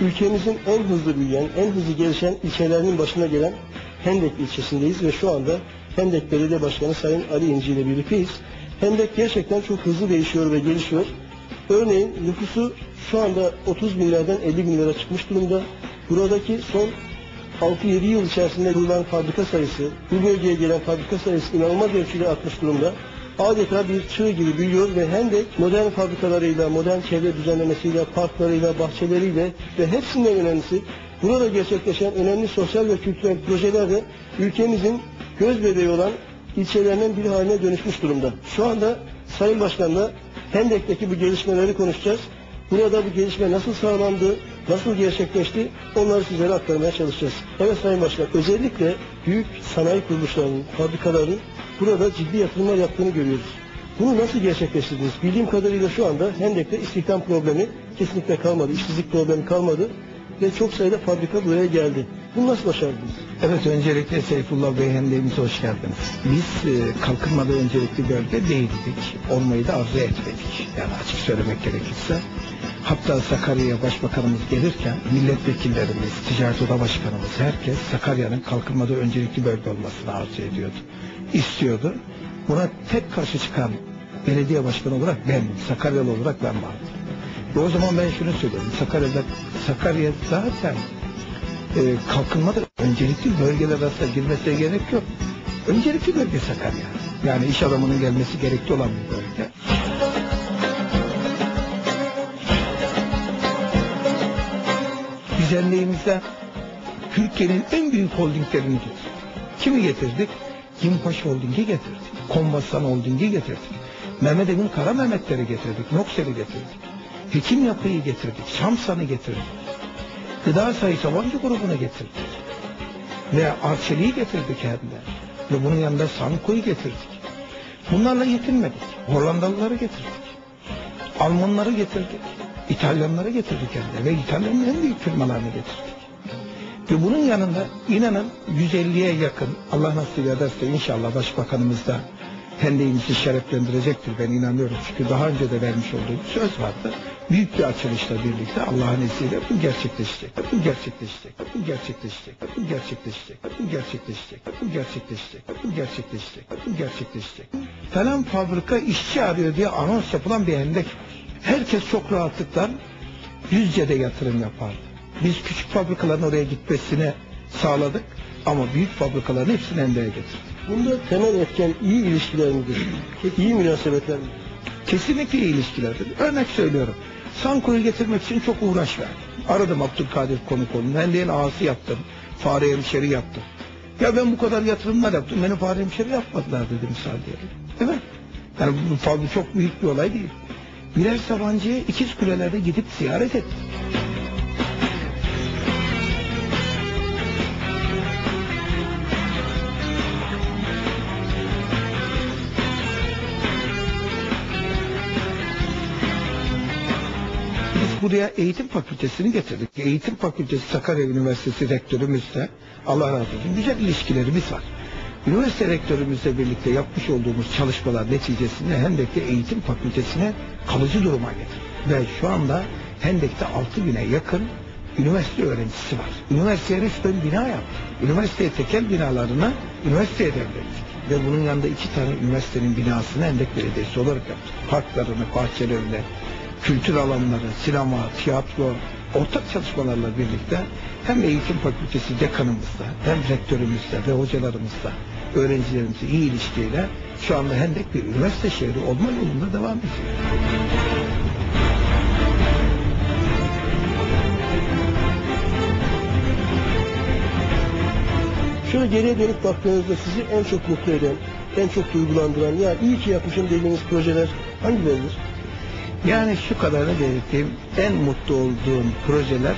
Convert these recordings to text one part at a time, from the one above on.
ülkemizin en hızlı büyüyen, en hızlı gelişen ilçelerinin başına gelen Hendek ilçesindeyiz ve şu anda Hendek Belediye Başkanı Sayın Ali İnci ile birlikteyiz. Hendek gerçekten çok hızlı değişiyor ve gelişiyor. Örneğin nüfusu şu anda 30 binlerden 50 binlere çıkmış durumda. Buradaki son 6-7 yıl içerisinde kurulan fabrika sayısı, bu bölgeye gelen fabrika sayısı inanılmaz ölçüde artmış durumda. Adeta bir çığ gibi büyüyor ve Hendek modern fabrikalarıyla, modern çevre düzenlemesiyle, parklarıyla, bahçeleriyle ve hepsinden önemlisi burada gerçekleşen önemli sosyal ve kültürel projelerle ülkemizin göz bebeği olan ilçelerinden bir haline dönüşmüş durumda. Şu anda Sayın Başkan'la Hendek'teki bu gelişmeleri konuşacağız. Burada bu gelişme nasıl sağlandı, nasıl gerçekleşti onları sizlere aktarmaya çalışacağız. Evet Sayın Başkan, özellikle büyük sanayi kuruluşlarının, fabrikaların burada ciddi yatırımlar yaptığını görüyoruz. Bunu nasıl gerçekleştirdiniz? Bildiğim kadarıyla şu anda Hendek'te istihdam problemi kesinlikle kalmadı, işsizlik problemi kalmadı ve çok sayıda fabrika buraya geldi. Bunu nasıl başardınız? Evet öncelikle Seyfullah Bey Hendek'imize hoş geldiniz. Biz e, kalkınmada öncelikli bölge değildik. Olmayı da arzu etmedik. Yani açık söylemek gerekirse. Hatta Sakarya'ya başbakanımız gelirken milletvekillerimiz, ticaret oda başkanımız herkes Sakarya'nın kalkınmada öncelikli bölge olmasını arzu ediyordu. İstiyordu. Buna tek karşı çıkan belediye başkanı olarak ben, Sakaryalı olarak ben vardım. Ve o zaman ben şunu söylüyorum. Sakarya'da, Sakarya zaten e, kalkınmada öncelikli bölgeler arasında girmesine gerek yok. Öncelikli bölge Sakarya. Yani iş adamının gelmesi gerekli olan bir bölge. Biz derneğimizde Türkiye'nin en büyük holdinglerini getirdik. Kimi getirdik? Yimbaş Holding'i getirdik. Kombasan Holding'i getirdik. Mehmet Emin Kara Mehmetleri getirdik. Noksel'i getirdik. Hekim Yapı'yı getirdik. Şamsan'ı getirdik. Gıda Sayı Sabancı grubuna getirdik. Ve Arçeli'yi getirdik hem de. Ve bunun yanında Sanko'yu getirdik. Bunlarla yetinmedik. Hollandalıları getirdik. Almanları getirdik. İtalyanları getirdik hem de. Ve İtalya'nın en büyük firmalarını getirdik. Ve bunun yanında inanın 150'ye yakın Allah nasip ederse inşallah Başbakanımız da Hendek'imizi şereflendirecektir ben inanıyorum. Çünkü daha önce de vermiş olduğu bir söz vardı. Büyük bir açılışla birlikte Allah'ın izniyle bu gerçekleşecek. Bu gerçekleşecek. Bu gerçekleşecek. Bu gerçekleşecek. Bu gerçekleşecek. Bu gerçekleşecek. Bu gerçekleşecek. Bu gerçekleşecek. Falan fabrika işçi arıyor diye anons yapılan bir hendek var. Herkes çok rahatlıkla yüzce de yatırım yapardı. Biz küçük fabrikaların oraya gitmesini sağladık ama büyük fabrikaların hepsini Hendek'e getirdik. Bunda temel etken iyi ilişkiler midir? İyi münasebetler midir? Kesinlikle iyi ilişkilerdir. Örnek söylüyorum. Sanko'yu getirmek için çok uğraş verdim. Aradım Abdülkadir Konukoğlu'nu. Hendek'in ağası yaptım. Fare hemşeri yaptım. Ya ben bu kadar yatırımlar yaptım. Beni fare hemşeri yapmadılar dedi misal diyelim. Değil mi? Yani bu fazla çok büyük bir olay değil. Birer Sabancı'ya ikiz kulelerde gidip ziyaret ettim. Biz buraya eğitim fakültesini getirdik. Eğitim fakültesi Sakarya Üniversitesi rektörümüzle Allah razı olsun güzel ilişkilerimiz var. Üniversite rektörümüzle birlikte yapmış olduğumuz çalışmalar neticesinde Hendek'te eğitim fakültesine kalıcı duruma getirdik. Ve şu anda Hendek'te 6 bine yakın üniversite öğrencisi var. Üniversiteye resmen bina yaptık. Üniversiteye tekel binalarına üniversiteye devrettik. Ve bunun yanında iki tane üniversitenin binasını Hendek Belediyesi olarak yaptık. Parklarını, bahçelerini, kültür alanları, sinema, tiyatro, ortak çalışmalarla birlikte hem eğitim fakültesi dekanımızla, hem rektörümüzle ve hocalarımızla, öğrencilerimizle iyi ilişkiyle şu anda Hendek bir üniversite şehri olma yolunda devam ediyor. Şöyle geriye dönüp baktığınızda sizi en çok mutlu eden, en çok duygulandıran, ya iyi ki yapmışım dediğiniz projeler hangileridir? Yani şu kadarını belirteyim, en mutlu olduğum projeler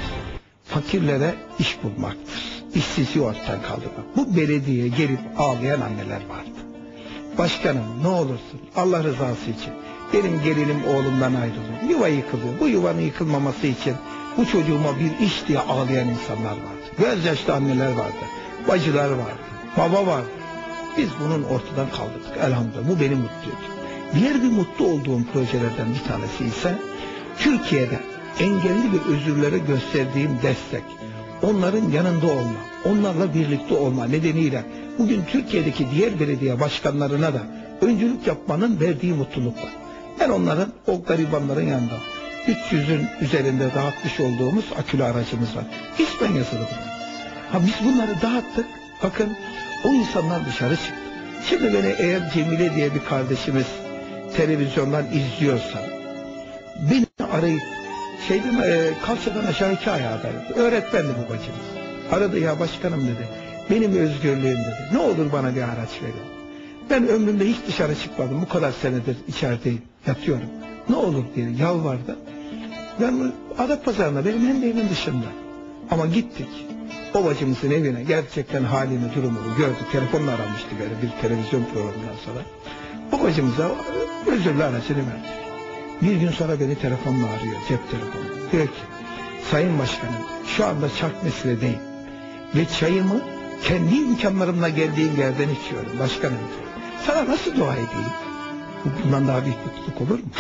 fakirlere iş bulmaktır. İşsizliği ortadan kaldırmak. Bu belediyeye gelip ağlayan anneler vardı. Başkanım ne olursun Allah rızası için benim gelinim oğlumdan ayrılıyor. Yuva yıkılıyor. Bu yuvanın yıkılmaması için bu çocuğuma bir iş diye ağlayan insanlar vardı. Gözyaşlı anneler vardı. Bacılar vardı. Baba vardı. Biz bunun ortadan kaldırdık elhamdülillah. Bu beni mutlu ediyor. Diğer bir mutlu olduğum projelerden bir tanesi ise Türkiye'de engelli bir özürlere gösterdiğim destek, onların yanında olma, onlarla birlikte olma nedeniyle bugün Türkiye'deki diğer belediye başkanlarına da öncülük yapmanın verdiği mutluluk var. Ben onların, o garibanların yanında 300'ün üzerinde dağıtmış olduğumuz akülü aracımız var. İspanya'sı da bunlar. Ha biz bunları dağıttık. Bakın o insanlar dışarı çıktı. Şimdi beni eğer Cemile diye bir kardeşimiz televizyondan izliyorsa beni arayıp şeyden e, kalçadan aşağı iki ayağa dayadı. Öğretmendi bu bacımız. Aradı ya başkanım dedi. Benim özgürlüğüm dedi. Ne olur bana bir araç verin. Ben ömrümde hiç dışarı çıkmadım. Bu kadar senedir içerideyim. Yatıyorum. Ne olur diye yalvardı. Ben Adapazarı'nda benim hem de evin dışında. Ama gittik. O bacımızın evine gerçekten halini, durumunu gördük. Telefonla aramıştı böyle bir televizyon programından sonra. O bacımıza özürlü aracını verdik. Bir gün sonra beni telefonla arıyor, cep telefonu. Diyor ki, Sayın Başkanım şu anda çark meseledeyim. Ve çayımı kendi imkanlarımla geldiğim yerden içiyorum başkanım diyor. Sana nasıl dua edeyim? Bu- Bundan daha büyük mutluluk olur mu?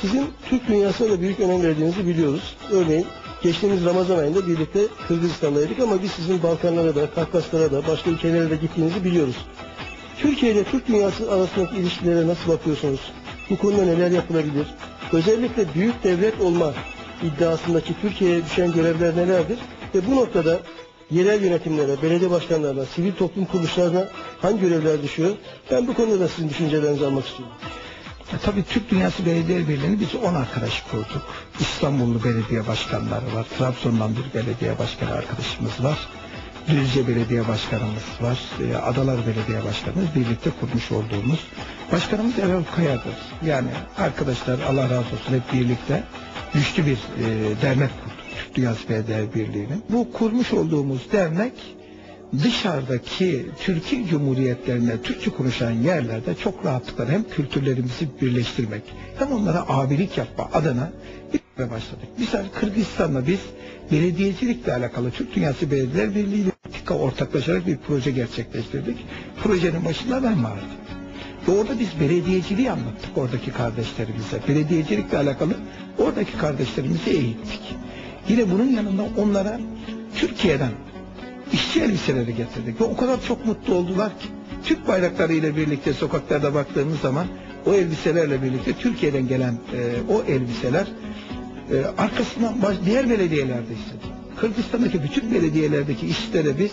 Sizin Türk dünyasına da büyük önem verdiğinizi biliyoruz. Örneğin geçtiğimiz Ramazan ayında birlikte Kırgızistan'daydık ama biz sizin Balkanlara da, Kafkaslara da, başka ülkelere de gittiğinizi biliyoruz. Türkiye ile Türk dünyası arasındaki ilişkilere nasıl bakıyorsunuz? Bu konuda neler yapılabilir? Özellikle büyük devlet olma iddiasındaki Türkiye'ye düşen görevler nelerdir? Ve bu noktada yerel yönetimlere, belediye başkanlarına, sivil toplum kuruluşlarına hangi görevler düşüyor? Ben bu konuda da sizin düşüncelerinizi almak istiyorum. E, tabii Türk Dünyası Belediye Birliği'ni biz 10 arkadaş kurduk. İstanbullu belediye başkanları var. Trabzon'dan bir belediye başkanı arkadaşımız var. Düzce Belediye Başkanımız var. e, Adalar Belediye Başkanımız birlikte kurmuş olduğumuz. Başkanımız Erol Kaya'dır. Yani arkadaşlar Allah razı olsun hep birlikte güçlü bir e, dernek kurduk. Türk Dünyası Belediye Birliği'nin. Bu kurmuş olduğumuz dernek dışarıdaki Türkiye Cumhuriyetlerine Türkçe konuşan yerlerde çok rahatlıkla hem kültürlerimizi birleştirmek hem onlara abilik yapma adına bir başladık. Mesela Kırgızistan'la biz belediyecilikle alakalı Türk Dünyası Belediyeler Birliği ile ortaklaşarak bir proje gerçekleştirdik. Projenin başında ben vardım. Ve orada biz belediyeciliği anlattık oradaki kardeşlerimize. Belediyecilikle alakalı oradaki kardeşlerimizi eğittik. Yine bunun yanında onlara Türkiye'den işçi elbiseleri getirdik ve o kadar çok mutlu oldular ki Türk bayraklarıyla birlikte sokaklarda baktığımız zaman o elbiselerle birlikte Türkiye'den gelen e, o elbiseler e, arkasından baş, diğer belediyelerde istedi. Kırgızistan'daki bütün belediyelerdeki işçilere biz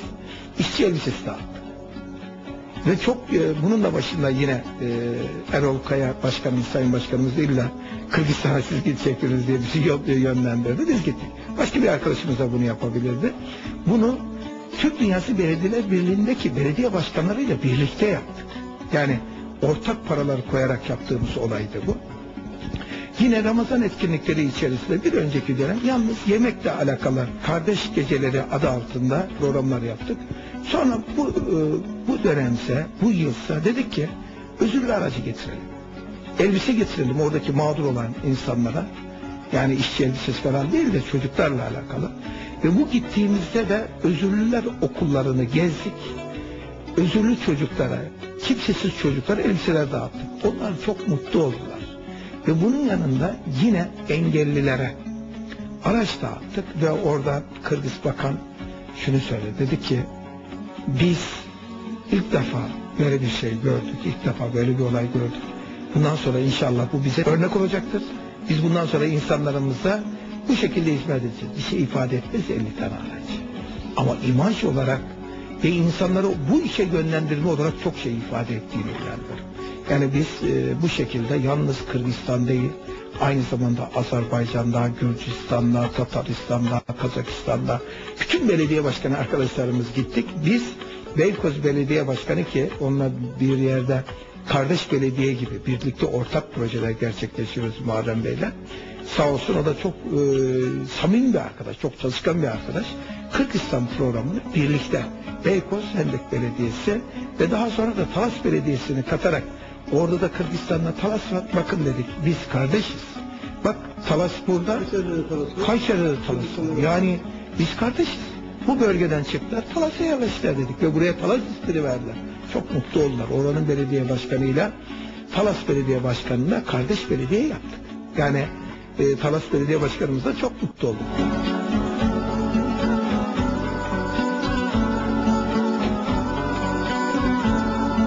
işçi elbisesi dağıttık. Ve çok e, bunun da başında yine e, Erol Kaya başkanımız, sayın başkanımız illa Kırgızistan'a siz gideceksiniz diye bizi yol- yönlendirdi. Biz gittik. Başka bir arkadaşımız da bunu yapabilirdi. Bunu Türk Dünyası Belediyeler Birliği'ndeki belediye başkanlarıyla birlikte yaptık. Yani ortak paraları koyarak yaptığımız olaydı bu. Yine Ramazan etkinlikleri içerisinde bir önceki dönem yalnız yemekle alakalı kardeş geceleri adı altında programlar yaptık. Sonra bu e, bu dönemse, bu yılsa dedik ki özürlü aracı getirelim. Elbise getirelim oradaki mağdur olan insanlara. Yani işçi elbisesi falan değil de çocuklarla alakalı. Ve bu gittiğimizde de özürlüler okullarını gezdik. Özürlü çocuklara, kimsesiz çocuklara elbiseler dağıttık. Onlar çok mutlu oldular. Ve bunun yanında yine engellilere araç dağıttık ve orada Kırgız Bakan şunu söyledi. Dedi ki biz ilk defa böyle bir şey gördük. İlk defa böyle bir olay gördük. Bundan sonra inşallah bu bize örnek olacaktır. Biz bundan sonra insanlarımıza bu şekilde hizmet edeceğiz. Bir şey ifade etmez 50 tane araç. Ama imaj olarak ve insanları bu işe yönlendirme olarak çok şey ifade ettiğini inanıyorum. Yani biz e, bu şekilde yalnız Kırgızistan değil, aynı zamanda Azerbaycan'da, Gürcistan'da, Tataristan'da, Kazakistan'da bütün belediye başkanı arkadaşlarımız gittik. Biz Beykoz Belediye Başkanı ki onunla bir yerde kardeş belediye gibi birlikte ortak projeler gerçekleştiriyoruz Muharrem Bey'le. Sağ olsun o da çok e, samimi bir arkadaş, çok çalışkan bir arkadaş. Kırgızistan programını birlikte Beykoz Hendek Belediyesi ve daha sonra da Talas Belediyesi'ni katarak orada da Kırgızistan'la Talas var. Bakın dedik biz kardeşiz. Bak Talas burada, Kayseri'de de Talas var. Yani biz kardeşiz. Bu bölgeden çıktılar, Talas'a yerleştiler dedik ve buraya Talas ismini verdiler. Çok mutlu oldular. Oranın belediye başkanıyla Talas Belediye Başkanı'na kardeş belediye yaptık. Yani e, Talas Belediye Başkanımız da çok mutlu oldu.